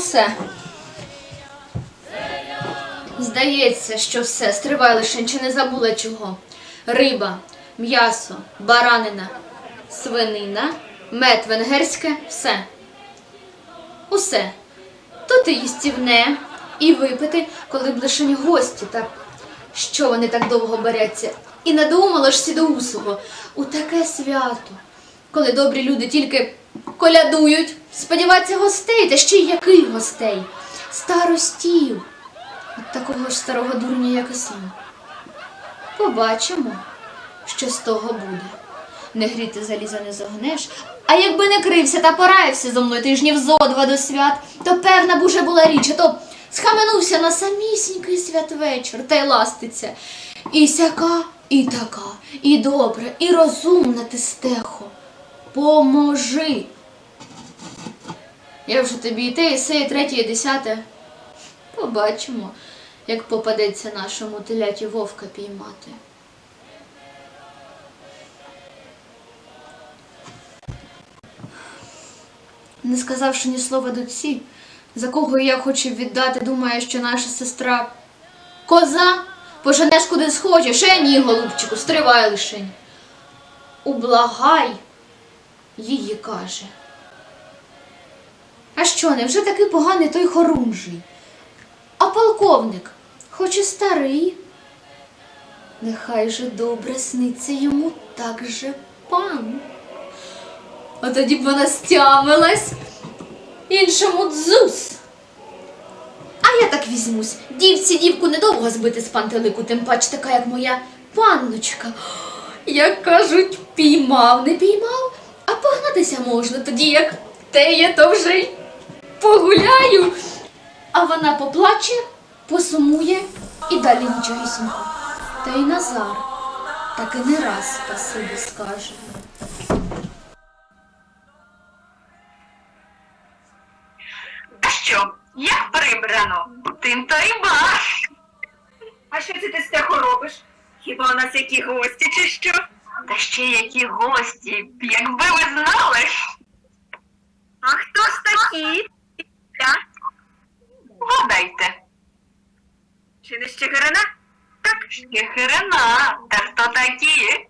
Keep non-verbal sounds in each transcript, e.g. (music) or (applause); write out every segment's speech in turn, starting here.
все. Здається, що все. Стривай лише, чи не забула чого. Риба, м'ясо, баранина, свинина, мед венгерське, все. Усе. Тут і їстівне, і випити, коли б лишень гості, та що вони так довго беряться. І надумало ж сідоусого у таке свято, коли добрі люди тільки колядують, сподіваються гостей, та ще й яких гостей? Старостів. От такого ж старого дурня, як і сам. Побачимо, що з того буде. Не гріти заліза не загнеш. А якби не крився та пораєвся зо мною тижнів зо два до свят, то певна б уже була річ, а то схаменувся на самісінький святвечір та й ластиться. І сяка, і така, і добра, і розумна ти стехо. Поможи. Я вже тобі і те, і се, і третє, і десяте. Побачимо, як попадеться нашому теляті вовка піймати. Не сказавши ні слова дочці, за кого я хочу віддати, думає, що наша сестра коза, поженеш куди схочеш, е ні, голубчику, стривай лишень. Ублагай, її каже. А що, невже такий поганий той хорунжий? А полковник, хоч і старий, нехай же добре сниться йому так же пан. А тоді б вона стямилась іншому дзус. А я так візьмусь. Дівці дівку недовго збити з пантелику, тим пач така, як моя панночка. Як кажуть, піймав, не піймав, а можна тоді, як те є, то вже й погуляю. А вона поплаче, посумує і далі нічого нічогісінько. Та й Назар так і не раз спасибі скаже. А що, як прибрано, тим то і баш. А що це ти стехо робиш? Хіба у нас які гості чи що? Та ще які гості, якби ви знали. А хто ж такі? Я? Вгадайте, Чи не ще Герена? Так, Єхерена, та хто такі?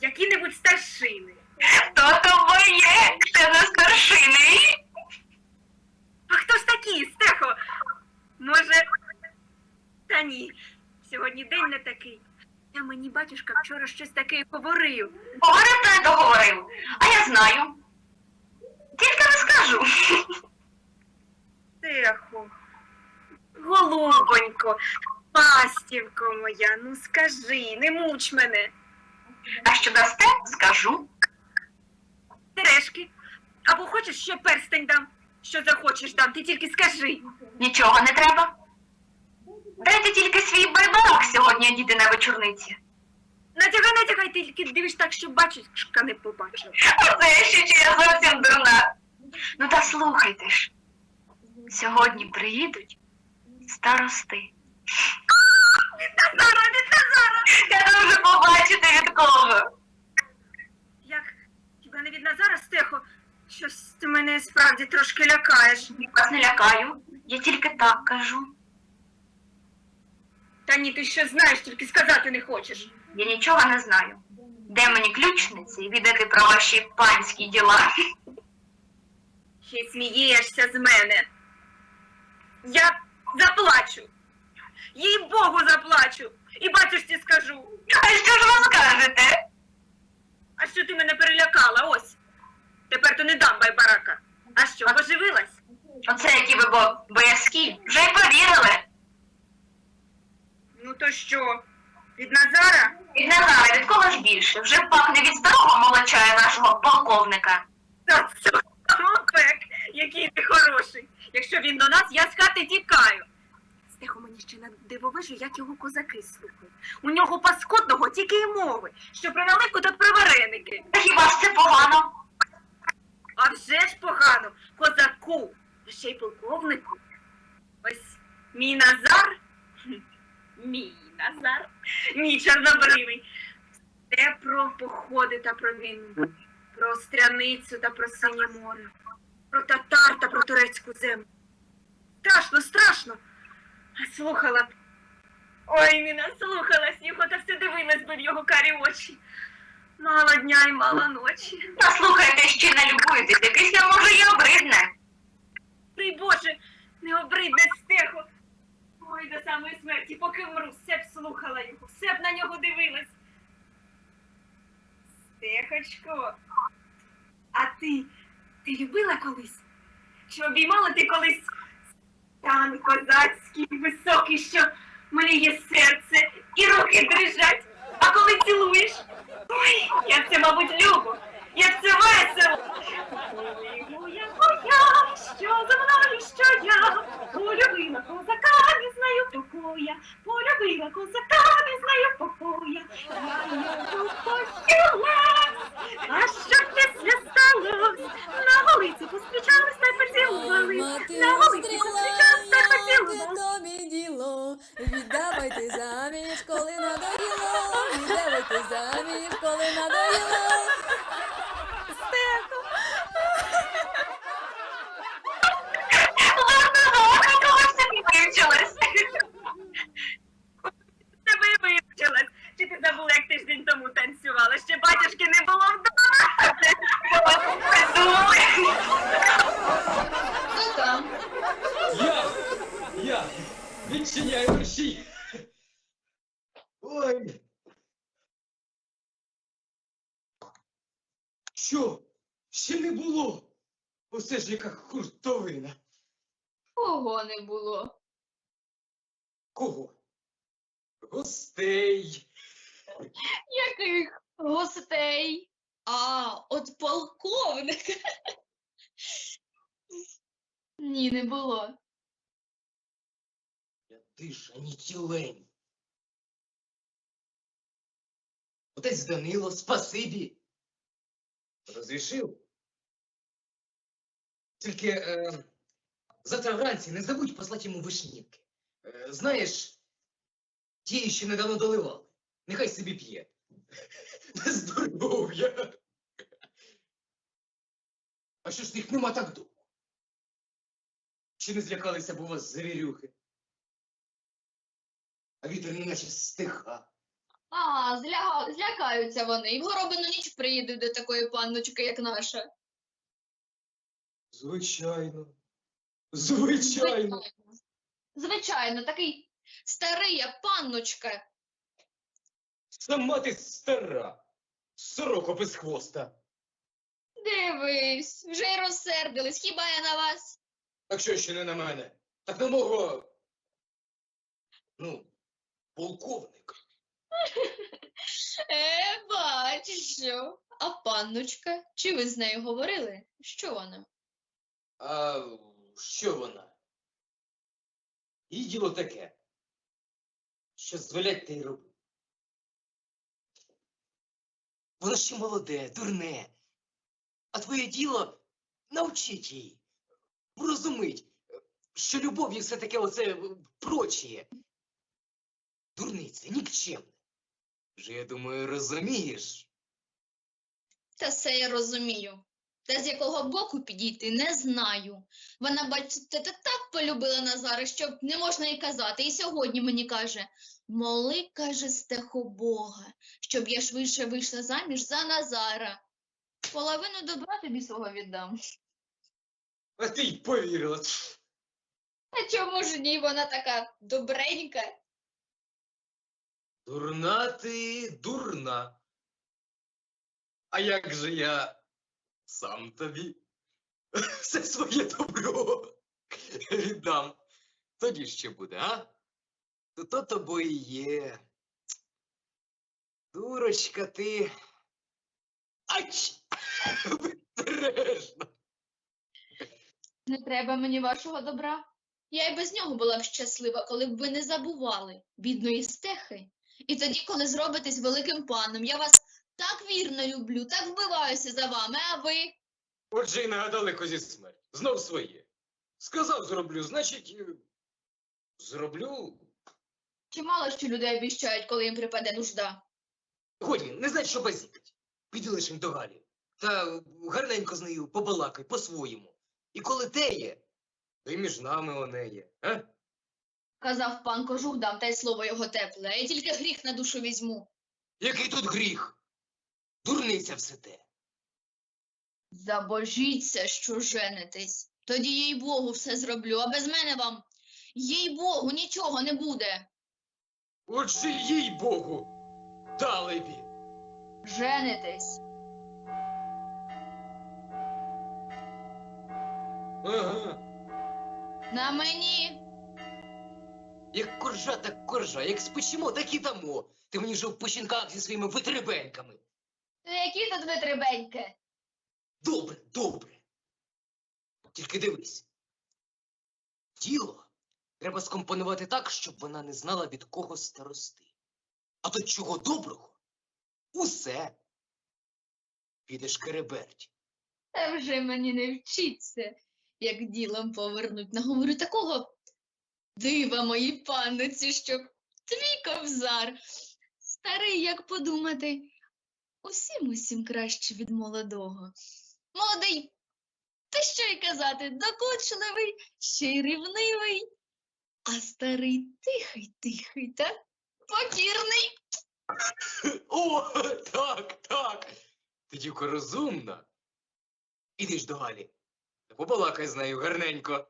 які-небудь старшини. Хто то ви є, це не старшини. А хто ж такі, Стехо? Може. Та ні, сьогодні день не такий. Та мені батюшка вчора щось таке говорив. Говорив, то не договорив, а я знаю. Тільки не скажу. Стехо. Голубонько, пастівко моя, ну скажи, не муч мене. А що дасте, скажу. Сережки. Або хочеш, що перстень дам? Що захочеш дам, ти тільки скажи. Нічого не треба. Дайте тільки свій байбалах сьогодні одіти на вечорниці. Натягай, натягай, ти тільки дивиш так, щоб батюшка не побачив. Оце ще чи я зовсім дурна. Ну та слухайте ж. Сьогодні приїдуть старости. Від Назара, від Назара! Я дуже побачити від кого. Як хіба не від Назара, Стехо? Щось ти мене справді трошки лякаєш. Я вас не лякаю. Я тільки так кажу. Та ні, ти що знаєш, тільки сказати не хочеш. Я нічого не знаю. Де мені ключниці і відати про ваші панські діла? Ще смієшся з мене. Я заплачу. Їй Богу заплачу. І батюшці скажу. А що ж ви скажете? А що ти мене перелякала? Ось. Тепер то не дам байбарака. А що, поживилась? Оце які ви бо боязкі. Вже й повірили. То що? Від Назара? Від Назара, від кого ж більше? Вже пахне від старого молочая нашого полковника. Та який ти хороший. Якщо він до нас, я з хати тікаю. Стехо мені ще на дивовижу, як його козаки слухають. У нього паскудного тільки й мови, що про наливку та про вареники. Та хіба ж це погано? А вже ж погано, козаку, ще й полковнику. Ось мій Назар, мій Назар, мій чорнобривий. Все про походи та про війну, про стряницю та про синє море. про татар та про турецьку землю. Страшно, страшно. А слухала б. Ой, не наслухалась його, та все дивилась би в його карі очі. Мало дня й мало ночі. Послухайте, ще не любуйтеся, після може й обридне. Дай Боже, не обридне стехо. Ой, до самої смерті, поки вмру, все б слухала його, все б на нього дивилась. Стехочко, а ти, ти любила колись? Чи обіймала ти колись стан козацький, високий, що мліє серце і руки дрижать, а коли цілуєш? Ой, як це, мабуть, любо, як це весело. Ой, моя моя, що за мною, що я полюбила козака, не знаю покоя, полюбила козака, не знаю покоя, я його хотіла, а що після сталось, на вулиці поспічались та й поцілувались, на вулиці поспічались та й яке поцілувались. тобі діло, віддавайте заміж, коли надоїло, віддавайте заміж, коли надоїло. Стехо, Ладно, ладно, когось собі вивчилась. Тебе і вивчилась. Чи ти забула, як тиждень тому танцювала? Ще батюшки не було вдома. Придумали. Хто там? Я! Я! Відчиняй мерщій! Ой! Що? Ще не було? Усе ж яка хуртовина. Кого не було? Кого? Гостей. Яких гостей? А, от полковника. Ні, не було. Я тиша, ні тілень. Отець Данило, спасибі. Розрішив. Тільки е, завтра вранці не забудь послати йому вишнівки. Е, знаєш, ті, що недавно доливали. Нехай собі п'є. На (laughs) здоров'я. А що ж їх нема так довго? Чи не злякалися б у вас завірюхи? А вітер неначе стиха. А, зля... злякаються вони. І в горобину ніч приїдуть до такої панночки, як наша. Звичайно. Звичайно. Звичайно, такий старий, як панночка. Сама ти стара. Сорока без хвоста. Дивись, вже й розсердились. Хіба я на вас? Так що ще не на мене? Так на мого. Ну, полковника. (laughs) Е, бач, що. А панночка? Чи ви з нею говорили? Що вона? А що вона? Її діло таке. Що звелять те й роблю. Воно ще молоде, дурне. А твоє діло навчить її, врозумить, що любов і все таке оце прочіє. Дурниця, нікчемне. Вже, я думаю, розумієш. Та все я розумію. Та з якого боку підійти, не знаю. Вона, бачите, та так полюбила Назара, що не можна й казати. І сьогодні мені каже: моли, каже, стехо Бога, щоб я швидше вийшла заміж за Назара. Половину добра тобі свого віддам. А ти й повірила. А чому ж ні? Вона така добренька. Дурна ти, дурна. А як же я сам тобі все своє добро віддам. Тоді ще буде, а? То то тобою є. Дурочка ти. Ач! Безбережна. Не треба мені вашого добра. Я й без нього була б щаслива, коли б ви не забували бідної стехи. І тоді, коли зробитесь великим паном, я вас так вірно люблю, так вбиваюся за вами, а ви. Отже, й нагадали козі смерть. Знов своє. Сказав, зроблю, значить, е, зроблю. Чимало що людей обіщають, коли їм припаде нужда. Годі, не знать, що базікать. Піди лишень до Галі. Та гарненько з нею побалакай по-своєму. І коли те є, то й між нами оне є. А? Казав пан кожух, дам та й слово його тепле, я тільки гріх на душу візьму. Який тут гріх? Дурниця все те. Забожіться, що женитесь. Тоді, їй Богу, все зроблю, а без мене вам, їй Богу, нічого не буде. Отже, їй Богу, далебі. Женитесь. Ага. На мені. Як коржа, так коржа, як спечемо, так і дамо. Ти мені вже в печінках зі своїми витребеньками. Та які тут ви требеньки? Добре, добре. Тільки дивись. Тіло треба скомпонувати так, щоб вона не знала від кого старости. А то чого доброго? Усе. Підеш кереберть. Та вже мені не вчиться, як ділом повернуть. Наговорю такого дива моїй панниці, що твій ковзар. Старий, як подумати, усім усім краще від молодого. Молодий, та що й казати, докучливий, ще й рівнивий, а старий тихий, тихий та покірний. (laughs) О, так, так. Ти дівка розумна. Іди ж до Галі. Та Побалакай з нею гарненько.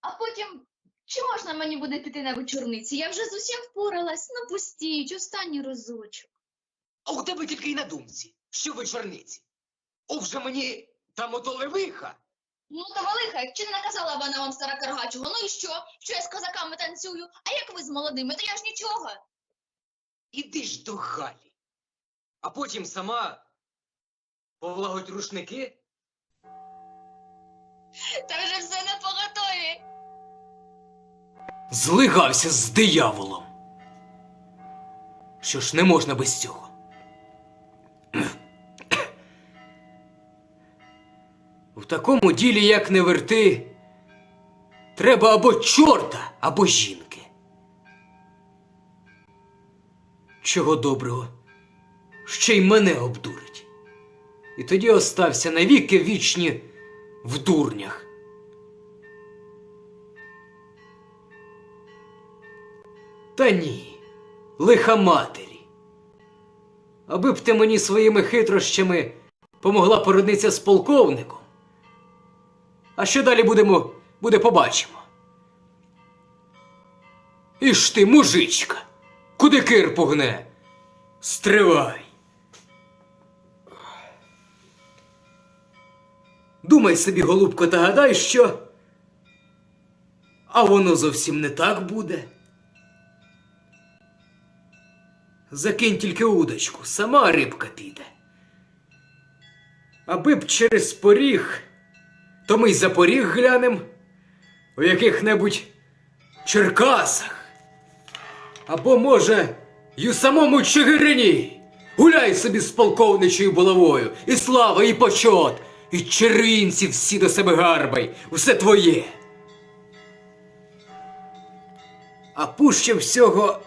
А потім, чи можна мені буде піти на вечорниці? Я вже з усім впоралась. Ну, пустіть, останній разочок. А у тебе тільки й на думці, що вечорниці. О, вже мені там ото левиха. Ну, то велика, чи не наказала вона вам стара каргачого? Ну і що? Що я з козаками танцюю? А як ви з молодими? То я ж нічого. Іди ж до Галі. А потім сама повлагодь рушники. Та вже все на поготові. Злигався з дияволом. Що ж не можна без цього? В такому ділі, як не верти, треба або чорта, або жінки. Чого доброго, ще й мене обдурить. І тоді остався навіки вічні в дурнях. Та ні, лиха матері. Аби б ти мені своїми хитрощами помогла породнитися з полковником. А що далі будемо, буде побачимо. Іж ти, мужичка, куди кир погне? Стривай. Думай собі, голубко, та гадай, що. А воно зовсім не так буде. Закинь тільки удочку, сама рибка піде. Аби б через поріг, то ми й за поріг глянем у яких-небудь Черкасах. Або, може, й у самому Чигирині. Гуляй собі з полковничою булавою, і слава, і почот, і червінці всі до себе гарбай, все твоє. А пуще всього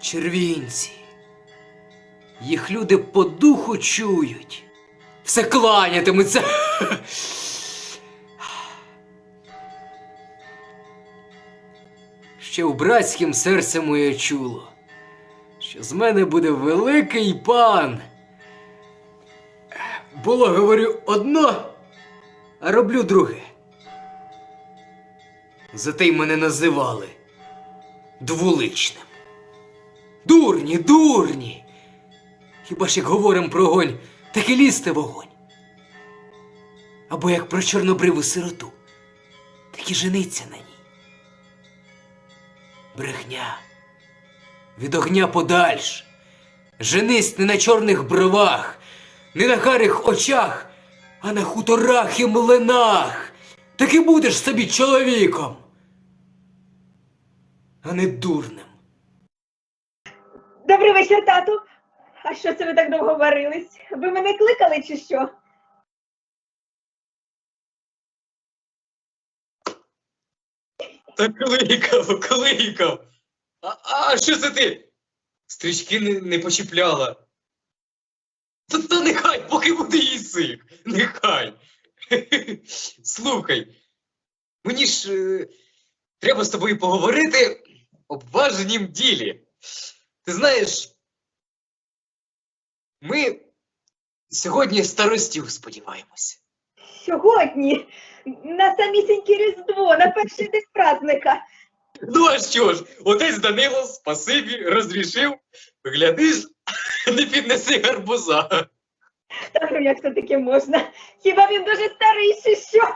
червінці. Їх люди по духу чують. Все кланятимуться. (laughs) Ще у братськім серце моє чуло, що з мене буде великий пан. Було, говорю, одно, а роблю друге. Зате й мене називали двуличним. Дурні, дурні. Хіба ж як говоримо про огонь, так і лізьте вогонь. Або як про чорнобриву сироту, так і жениться на ній. Брехня. Від огня подальш. Женись не на чорних бровах, не на карих очах, а на хуторах і млинах. Так і будеш собі чоловіком, а не дурним. Добрий вечір, тату. А що це ви так довго варились? Ви мене кликали чи що? Та кликав, кликав. А, а що це ти? Стрічки не, не почіпляла. Та, та нехай, поки буде їсик. Нехай. (laughs) Слухай, мені ж е, треба з тобою поговорити об важнім ділі. Ти знаєш, ми сьогодні старостів сподіваємося. Сьогодні на самісіньке Різдво, на перший день праздника. Ну а що ж, отець Данило, спасибі, розрішив. Глядиш, (laughs) не піднеси гарбуза. Та ну як це таке можна? Хіба він дуже старий чи що? (laughs)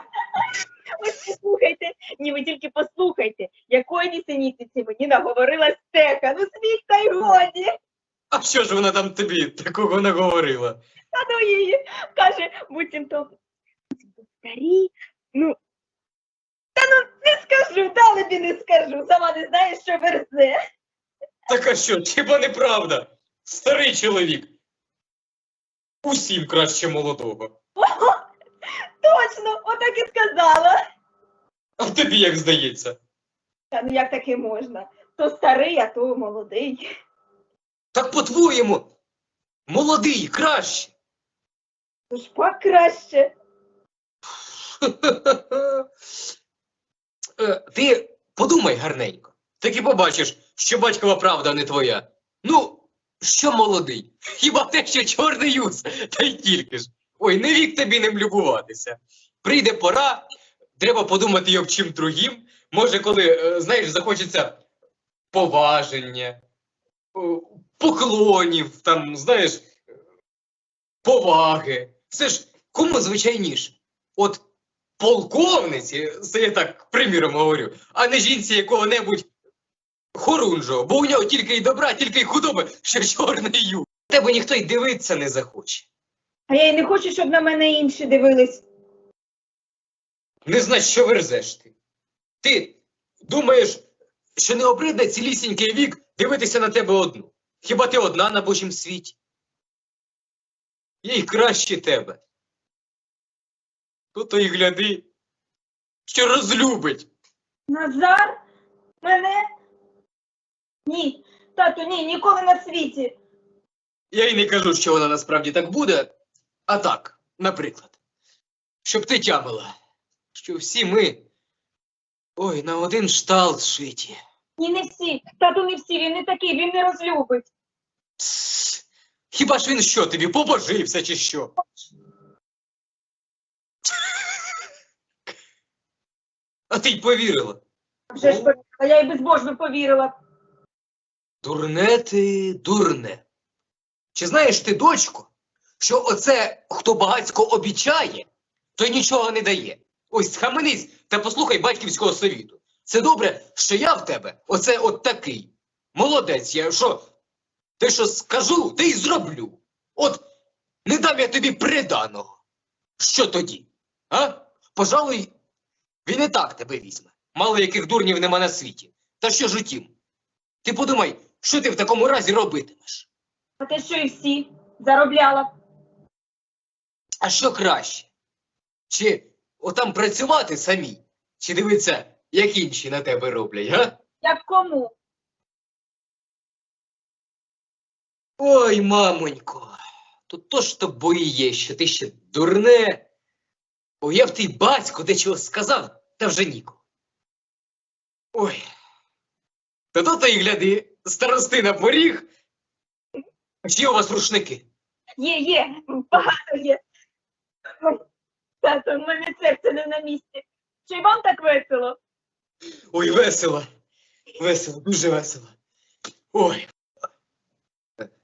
Ось послухайте, ні, ви тільки послухайте, якої нісенітниці мені наговорила стека. Ну сміх та й годі. А що ж вона там тобі такого наговорила? Та ну її каже, буцімто старі. Ну, та ну не скажу, далебі не скажу. Сама не знаєш, що верзе. Так а що, хіба неправда? Старий чоловік. Усім краще молодого. Точно, отак і сказала. А тобі як здається? Та ну як таке можна? То старий, а то молодий. Так по-твоєму, молодий краще. Тож пак краще. Е, Ти подумай гарненько. Так і побачиш, що батькова правда не твоя. Ну, що молодий? Хіба те, що чорний юз, та й тільки ж. Ой, не вік тобі ним любуватися. Прийде пора, треба подумати й об чим другим. Може, коли, е, знаєш, захочеться поваження, поклонів, там, знаєш, поваги. Це ж кому звичайніше? От полковниці, це я так приміром говорю, а не жінці якого-небудь хорунжого, бо у нього тільки й добра, тільки й худоби, що чорний ю. Тебе ніхто й дивитися не захоче. А я й не хочу, щоб на мене інші дивились. Не знаєш, що верзеш ти. Ти думаєш, що не обридне цілісінький вік дивитися на тебе одну. Хіба ти одна на Божім світі? Їй краще тебе. То то й гляди, що розлюбить. Назар? Мене? Ні, тату, ні, ніколи на світі. Я й не кажу, що вона насправді так буде, а так, наприклад, щоб ти тямила, що всі ми. Ой, на один шталт шиті. Ні, не всі. Тату, не всі, він не такий, він не розлюбить. Тс, Хіба ж він що тобі побожився чи що? А ти й повірила. Вже ж повірила, я й безбожно повірила. Дурне ти, дурне. Чи знаєш ти, дочко, що оце, хто багацько обіцяє, той нічого не дає. Ось схаменись та послухай батьківського совіту. Це добре, що я в тебе, оце от такий. Молодець я, що те, що скажу, те й зроблю. От не дам я тобі приданого. Що тоді? А? Пожалуй, він і так тебе візьме. Мало яких дурнів нема на світі. Та що ж утім? Ти подумай, що ти в такому разі робитимеш? А те, що і всі заробляла. А що краще? Чи отам працювати самі, чи дивитися, як інші на тебе роблять, га? Як кому? Ой, мамонько, то то ж тобою є, що ти ще дурне. Ой, я б ти батько дечого сказав, та вже нікого. Ой. Та то то гляди, старости на поріг. А Чи у вас рушники? Є, є, багато є. Ой, Тато, в мене серце не на місці. Чи вам так весело? Ой, весело. Весело, дуже весело. Ой.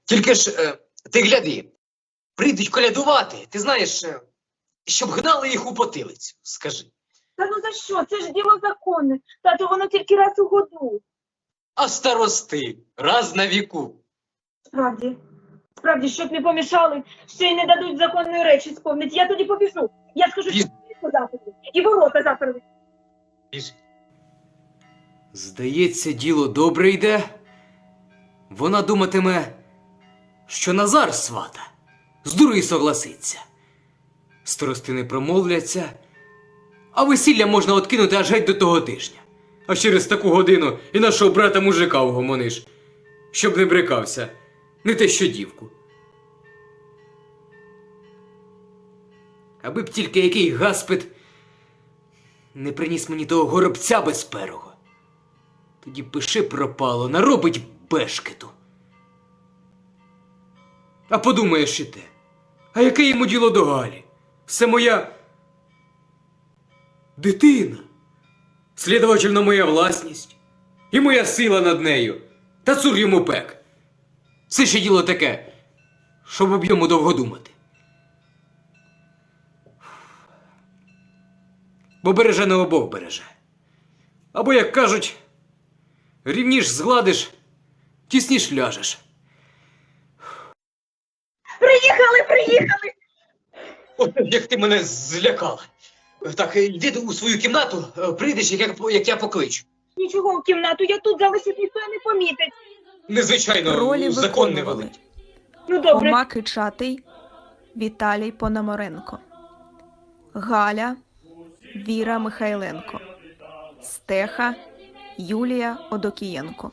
Тільки ж е, ти гляди, прийдуть колядувати, ти знаєш, е, щоб гнали їх у потилицю, скажи. Та ну за що? Це ж діло законне. Тато, воно тільки раз у году. А старости раз на віку. Справді, справді, щоб не помішали, ще й не дадуть законної речі сповнити. Я тоді побіжу. Я скажу, що Біж. заперли. І ворота заперли. Біжи. Здається, діло добре йде. Вона думатиме, що Назар свата. З дурою согласиться. Старости не промовляться, а весілля можна откинути аж геть до того тижня. А через таку годину і нашого брата мужика угомониш, щоб не брикався, не те що дівку. Аби б тільки який гаспит не приніс мені того горобця безперого. Тоді пиши пропало, наробить бешкету. А подумаєш і те. А яке йому діло до Галі? Це моя дитина. Слідовательно, моя власність і моя сила над нею. Та цур йому пек. Це ще діло таке, щоб об йому довго думати. Бо береже не обох береже. Або, як кажуть, рівніш згладиш, тісніш ляжеш. Приїхали, приїхали! (laughs) Як ти мене злякала. Так, йди у свою кімнату, е, прийдеш, як, я- як я покличу. Нічого в кімнату, я тут залишив, ніхто не помітить. Незвичайно, Ролі закон не виконували. велить. Ну добре, Хома Кичатий, Віталій Пономаренко, Галя, Віра Михайленко, Стеха, Юлія Одокієнко.